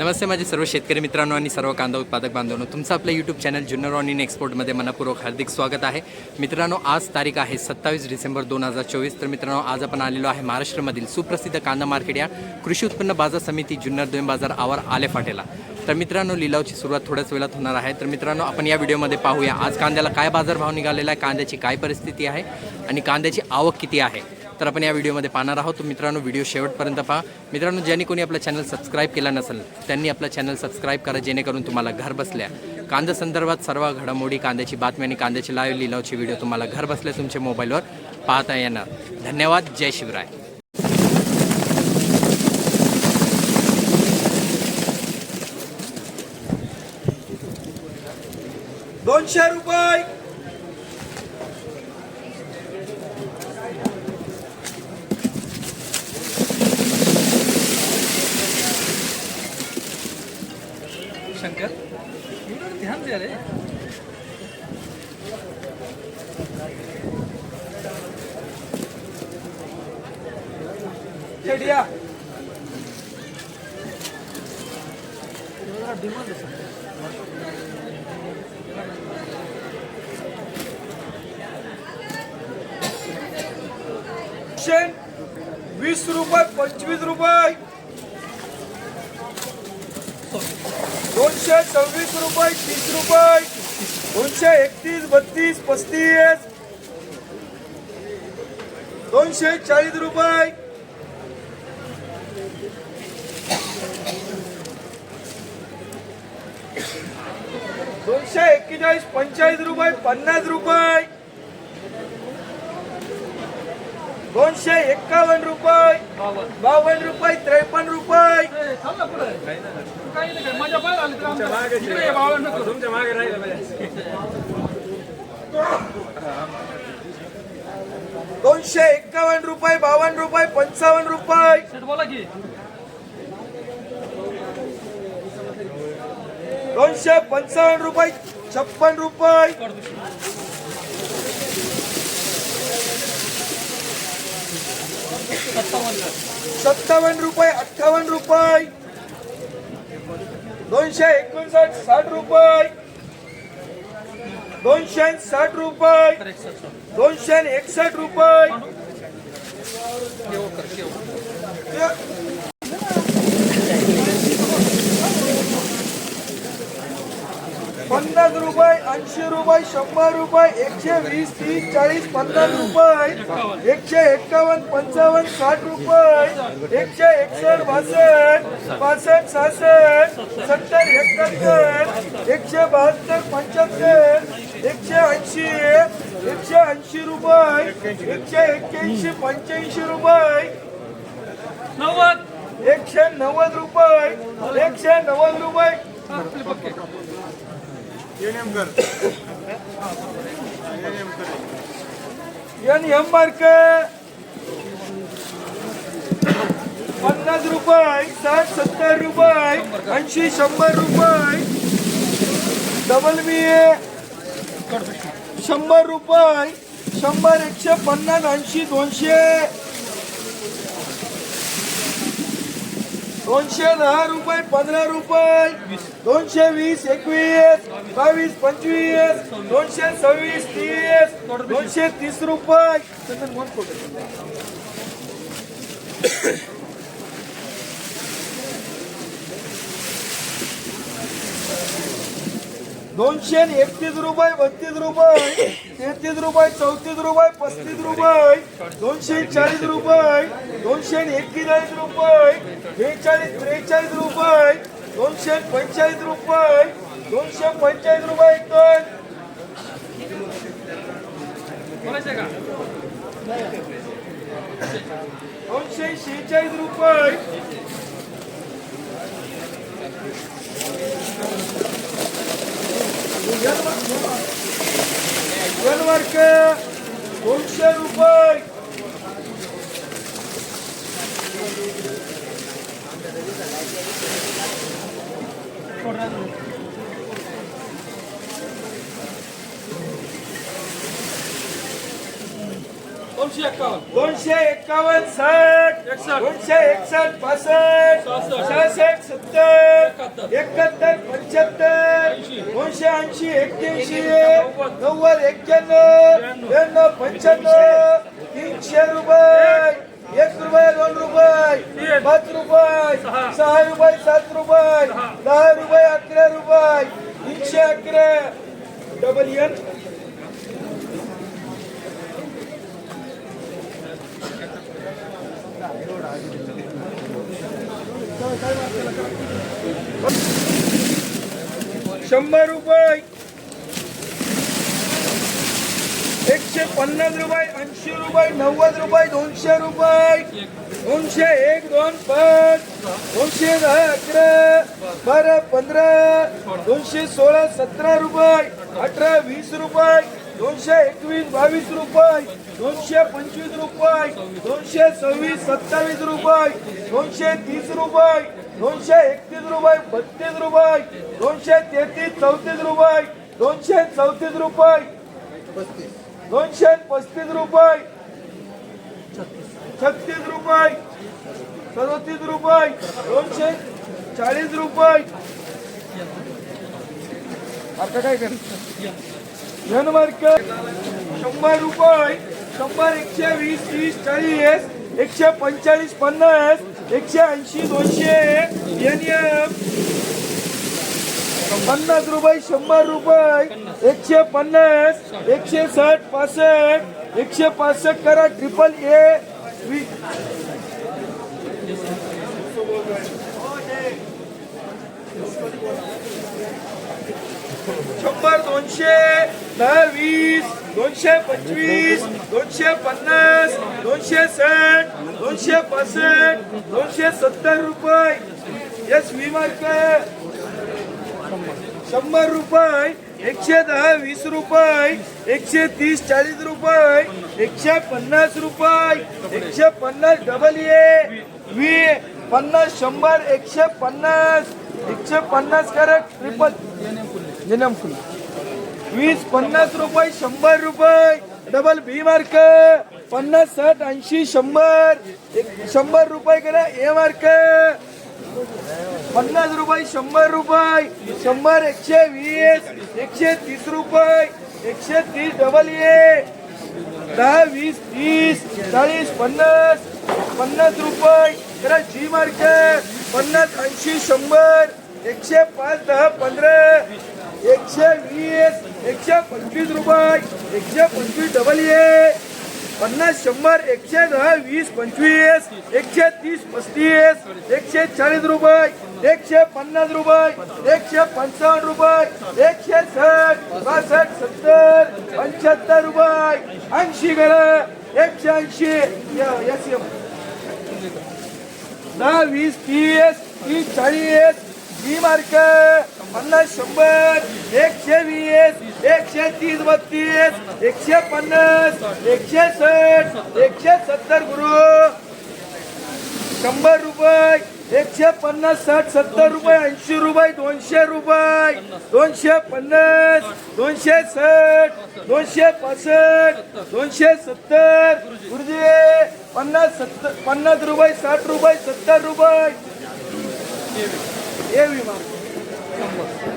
नमस्ते माझे सर्व शेतकरी मित्रांनो आणि सर्व कांदा उत्पादक बांधवांनो. तुमचं आपलं YouTube channel Junnar onion एक्सपोर्टमध्ये मनपूर्वक हार्दिक स्वागत आहे. मित्रांनो आज तारीख आहे सत्तावीस डिसेंबर दोन हजार चोवीस. तर मित्रांनो आज आपण आलेलो आहे महाराष्ट्रामधील सुप्रसिद्ध कांदा मार्केट या कृषी उत्पन्न बाजार समिती जुन्नर दोन बाजार आवर आले फाटेला. तर मित्रांनो लिलावची सुरुवात थोड्याच वेळात होणार आहे. तर मित्रांनो आपण या व्हिडिओमध्ये पाहूया आज कांद्याला काय बाजारभाव निघालेला आहे कांद्याची काय परिस्थिती आहे आणि कांद्याची आवक किती आहे. तर आपण या व्हिडिओमध्ये पाहणार आहोत. तर मित्रांनो व्हिडिओ शेवटपर्यंत पहा. मित्रांनो ज्यांनी कोणी आपला चॅनल सबस्क्राईब केला नसेल त्यांनी आपला चॅनल सबस्क्राईब करा जेणेकरून तुम्हाला घर बसल्या. कांदा संदर्भात सर्व घडामोडी कांद्याची बातमी आणि कांद्याची लाईव्ह लिलावची व्हिडिओ तुम्हाला घर बसल्या तुमच्या मोबाईलवर पाहता येणार. धन्यवाद. जय शिवराय. दोनशे रुपये! वीस रुपये पंचवीस रुपये. दोनशे सव्वीस रुपये तीस रुपये. दोनशे एकतीस बत्तीस पस्तीस. दोनशे चाळीस रुपये दोनशे एक्केचाळीस पंचेचाळीस रुपये पन्नास रुपये. दोनशे एक्कावन्न रुपये. बावन्न रुपये त्रेपन्न रुपये. दोनशे एक्कावन्न रुपये बावन्न रुपये पंचावन्न रुपये. शेठ बोला की. दोनशे पंचावन्न रुपये. छप्पन रुपये. सत्तावन्न रुपये अठ्ठावन्न रुपये. दोनशे एकोणसाठ साठ रुपये. दोनशे साठ रुपये. दोनशे एकसठ रुपये. पन्नास रुपये ऐंशी रुपये शंभर रुपये एकशे वीस तीस चाळीस पन्नास रुपये एकशे एक्कावन्न पंचावन्न साठ रुपये एकशे एकसष्ट बासष्ट पासष्ट सहासष्ट सत्तर एकाहत्तर एकशे बहात्तर पंच्याहत्तर एकशे ऐंशी एकशे ऐंशी रुपये एकशे एक्क्याऐंशी पंच्याऐंशी रुपये नव्वद. एकशे नव्वद रुपये एकशे नव्वद रुपये. एन एम मार्क पन्नास रुपये साठ सत्तर रुपये ऐंशी शंभर रुपये. डबल बी ए शंभर रुपये शंभर एकशे पन्नास ऐंशी दोनशे. दोनशे दहा रुपये पंधरा रुपये दोनशे वीस एकवीस बावीस पंचवीस दोनशे सव्वीस तीस दोनशे तीस रुपये. दोनशे एकतीस रुपये बत्तीस रुपये तेहतीस रुपये चौतीस रुपये पस्तीस रुपये दोनशे चाळीस रुपये दोनशे एक्केचाळीस रुपये बेचाळीस त्रेचाळीस रुपये दोनशे पंचेचाळीस रुपये दोनशे पंचेचाळीस रुपये टन दोनशे शेहेचाळीस रुपये वर्क दोनशे रुपये दोनशे एक्कावन्न दोनशे एक्कावन्न एकसष्ट. दोनशे एकसष्ट पासष्ट. सहासष्ट. सत्तर. एकाहत्तर. पंच्याहत्तर. दोनशे ऐंशी एक्क्याऐंशी. नव्वद. एक्क्याण्णव. ब्याण्णव. पंच्याण्णव. तीनशे रुपये. एक. रुपये दोन रुपये. पाच रुपये. सहा. रुपये सात रुपये. दहा रुपये अकरा रुपये. तीनशे अकरा. डबल एन शंभर रुपये. एकशे पन्नास रुपये ऐंशी रुपये नव्वद रुपये दोनशे रुपये. दोनशे एक दोन पाच. दोनशे दहा अकरा. बारा पंधरा. दोनशे सोळा सतरा रुपये. अठरा वीस रुपये. दोनशे एकवीस बावीस रुपये. दोनशे पंचवीस रुपये दोनशे सव्वीस सत्तावीस रुपये दोनशे तीस रुपये दोनशे एकतीस रुपये बत्तीस रुपये दोनशे तेहतीस चौतीस रुपये दोनशे चौतीस रुपये दोनशे पस्तीस रुपये छत्तीस रुपये सदोतीस रुपये दोनशे चाळीस रुपये. आता काय कर शंभर रुपये. शंभर एकशे वीस तीस चाळीस एकशे पंचेचाळीस पन्नास एकशे ऐंशी दोनशे एन एम पन्नास रुपये शंभर रुपये. एकशे पन्नास एकशे साठ पासष्ट. एकशे पासष्ट करा ट्रिपल ए वी- शंभर दोनशे दहा वीस दोनशे पंचवीस दोनशे पन्नास दोनशे साठ दोनशे पासष्ट दोनशे सत्तर रुपये. S V mark. शंभर रुपये एकशे दहा वीस रुपये एकशे तीस चाळीस रुपये एकशे पन्नास रुपये एकशे पन्नास डबल ए वी पन्नास शंभर एकशे पन्नास एकशे पन्नास करा ट्रिपल जन्म फुल वीस पन्नास रुपये शंभर रुपये डबल बी मार्क पन्नास साठ ऐंशी शंभर एक शंभर रुपये करा ए मार्क पन्नास रुपये शंभर रुपये शंभर एकशे वीस एकशे तीस रुपये एकशे तीस डबल ए दहा वीस तीस चाळीस पन्नास पन्नास रुपये करा जी मार्क पन्नास ऐंशी शंभर एकशे पाच दहा पंधरा. एकशे वीस एकशे पंचवीस रुपये एकशे पंचवीस डबल ए पन्नास शंभर एकशे दहा वीस पंचवीस एकशे तीस पस्तीस एकशे चाळीस रुपये एकशे पन्नास रुपये एकशे पंचावन्न रुपये एकशे साठ बासष्ट सत्तर पंच्याहत्तर रुपये ऐंशी करा एकशे ऐंशी दहा वीस तीस तीस चाळीस जी मार्क पन्नास शंभर एकशे वीस एकशे तीस बत्तीस एकशे पन्नास एकशे साठ एकशे सत्तर गुरु. शंभर रुपये एकशे पन्नास साठ सत्तर रुपये ऐंशी रुपये दोनशे रुपये दोनशे पन्नास दोनशे साठ दोनशे पासष्ट दोनशे सत्तर. गुरुजी पन्नास सत्तर पन्नास रुपये साठ रुपये सत्तर रुपये. Thank you.